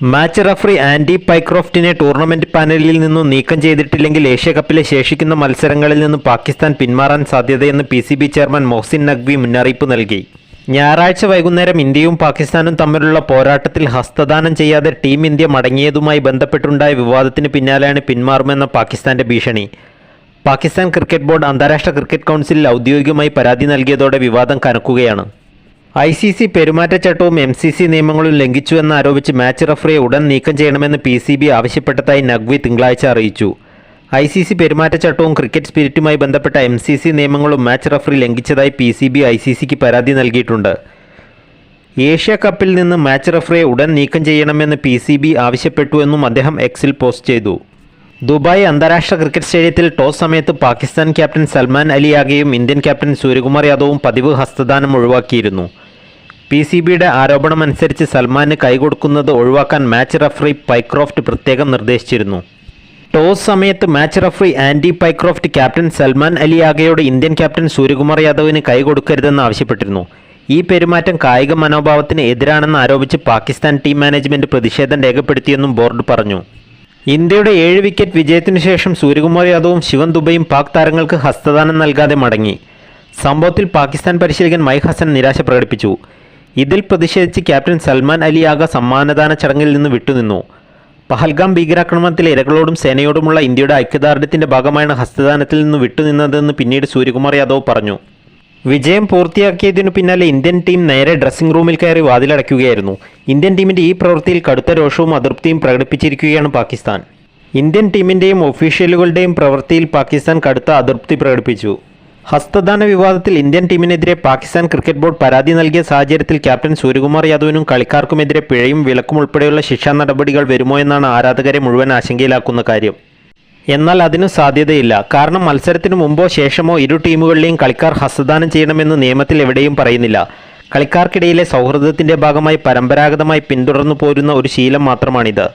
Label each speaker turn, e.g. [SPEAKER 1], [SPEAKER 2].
[SPEAKER 1] Match referee Andy പൈക്രോഫ്റ്റിനെ tournament പാനലിൽ നിന്നും നീക്കം ചെയ്തിട്ടില്ലെങ്കിൽ ഏഷ്യ കപ്പിലെ ശേഷിക്കുന്ന മത്സരങ്ങളിൽ നിന്നും പാകിസ്ഥാൻ പിന്മാറാൻ സാധ്യതയെന്ന് P C B chairman Mohsin Naqvi മുന്നറിയിപ്പ് നൽകി. ഞായറാഴ്ച വൈകുന്നേരം ഇന്ത്യയും പാകിസ്ഥാനും തമ്മിലുള്ള പോരാട്ടത്തിൽ ഹസ്തദാനം ചെയ്യാതെ ടീം ഇന്ത്യ മടങ്ങിയതുമായി ബന്ധപ്പെട്ടുണ്ടായ വിവാദത്തിന് പിന്നാലെയാണ് പിന്മാറുമെന്ന പാകിസ്ഥാന്റെ ഭീഷണി. പാകിസ്ഥാൻ ക്രിക്കറ്റ് ബോർഡ് അന്താരാഷ്ട്ര ക്രിക്കറ്റ് കൗൺസിലിൽ ഔദ്യോഗികമായി പരാതി നൽകിയതോടെ വിവാദം കനക്കുകയാണ്. ഐ സി സി പെരുമാറ്റച്ചട്ടവും എം സി സി നിയമങ്ങളും ലംഘിച്ചുവെന്ന് ആരോപിച്ച് മാച്ച് റഫറിയെ ഉടൻ നീക്കം ചെയ്യണമെന്ന് പി സി ബി ആവശ്യപ്പെട്ടതായി നഖ്വി തിങ്കളാഴ്ച അറിയിച്ചു. ഐ സി സി പെരുമാറ്റച്ചട്ടവും ക്രിക്കറ്റ് സ്പിരിറ്റുമായി ബന്ധപ്പെട്ട എം സി സി നിയമങ്ങളും മാച്ച് റഫറി ലംഘിച്ചതായി P C B I C സിക്ക് പരാതി നൽകിയിട്ടുണ്ട്. ഏഷ്യ കപ്പിൽ നിന്ന് മാച്ച് റഫറിയെ ഉടൻ നീക്കം ചെയ്യണമെന്ന് പി സി ബി ആവശ്യപ്പെട്ടുവെന്നും അദ്ദേഹം എക്സിൽ പോസ്റ്റ് ചെയ്തു. ദുബായ് അന്താരാഷ്ട്ര ക്രിക്കറ്റ് സ്റ്റേഡിയത്തിൽ ടോസ് സമയത്ത് പാകിസ്ഥാൻ ക്യാപ്റ്റൻ സൽമാൻ അലിയാകെയും ഇന്ത്യൻ ക്യാപ്റ്റൻ സൂര്യകുമാർ യാദവും പതിവ് ഹസ്തദാനം ഒഴിവാക്കിയിരുന്നു. പി സി ബിയുടെ ആരോപണമനുസരിച്ച് സൽമാന് കൈകൊടുക്കുന്നത് ഒഴിവാക്കാൻ മാച്ച് റഫറി പൈക്രോഫ്റ്റ് പ്രത്യേകം നിർദ്ദേശിച്ചിരുന്നു. ടോസ് സമയത്ത് match referee Andy Pycroft captain Salman അലിയാകയോട് Indian captain Suryakumar യാദവിന് കൈകൊടുക്കരുതെന്ന് ആവശ്യപ്പെട്ടിരുന്നു. ഈ പെരുമാറ്റം കായിക മനോഭാവത്തിന് എതിരാണെന്ന് ആരോപിച്ച് പാകിസ്ഥാൻ ടീം മാനേജ്മെന്റ് പ്രതിഷേധം രേഖപ്പെടുത്തിയെന്നും ബോർഡ് പറഞ്ഞു. ഇന്ത്യയുടെ ഏഴ് വിക്കറ്റ് വിജയത്തിനു ശേഷം സൂര്യകുമാർ യാദവും ശിവൻ ദുബൈയും പാക് താരങ്ങൾക്ക് ഹസ്തദാനം നൽകാതെ മടങ്ങി. സംഭവത്തിൽ പാകിസ്ഥാൻ പരിശീലകൻ മൈ ഹസൻ നിരാശ പ്രകടിപ്പിച്ചു. ഇതിൽ പ്രതിഷേധിച്ച് ക്യാപ്റ്റൻ സൽമാൻ അലി ആഗ സമ്മാനദാന ചടങ്ങിൽ നിന്ന് വിട്ടുനിന്നു. പഹൽഗാം ഭീകരാക്രമണത്തിലെ ഇരകളോടും സേനയോടുമുള്ള ഇന്ത്യയുടെ ഐക്യദാർഢ്യത്തിന്റെ ഭാഗമായാണ് ഹസ്തദാനത്തിൽ നിന്ന് വിട്ടുനിന്നതെന്ന് പിന്നീട് സൂര്യകുമാർ യാദവ് പറഞ്ഞു. വിജയം പൂർത്തിയാക്കിയതിനു പിന്നാലെ ഇന്ത്യൻ ടീം നേരെ ഡ്രസ്സിംഗ് റൂമിൽ കയറി വാതിലടയ്ക്കുകയായിരുന്നു. ഇന്ത്യൻ ടീമിന്റെ ഈ പ്രവൃത്തിയിൽ കടുത്ത രോഷവും അതൃപ്തിയും പ്രകടിപ്പിച്ചിരിക്കുകയാണ് പാകിസ്ഥാൻ. ഇന്ത്യൻ ടീമിന്റെയും ഒഫീഷ്യലുകളുടെയും പ്രവൃത്തിയിൽ പാകിസ്ഥാൻ കടുത്ത അതൃപ്തി പ്രകടിപ്പിച്ചു. ഹസ്തദാന വിവാദത്തിൽ ഇന്ത്യൻ ടീമിനെതിരെ പാകിസ്ഥാൻ ക്രിക്കറ്റ് ബോർഡ് പരാതി നൽകിയ സാഹചര്യത്തിൽ ക്യാപ്റ്റൻ സൂര്യകുമാർ യാദവിനും കളിക്കാർക്കുമെതിരെ പിഴയും വിലക്കും ഉൾപ്പെടെയുള്ള ശിക്ഷാ നടപടികൾ വരുമോ എന്നാണ് ആരാധകരെ മുഴുവൻ ആശങ്കയിലാക്കുന്ന കാര്യം. എന്നാൽ അതിനു സാധ്യതയില്ല. കാരണം മത്സരത്തിനു മുമ്പോ ശേഷമോ ഇരു ടീമുകളിലെയും കളിക്കാർ ഹസ്തദാനം ചെയ്യണമെന്ന് നിയമത്തിൽ എവിടെയും പറയുന്നില്ല. കളിക്കാർക്കിടയിലെ സൗഹൃദത്തിന്റെ ഭാഗമായി പരമ്പരാഗതമായി പിന്തുടർന്നു പോരുന്ന ഒരു ശീലം മാത്രമാണിത്.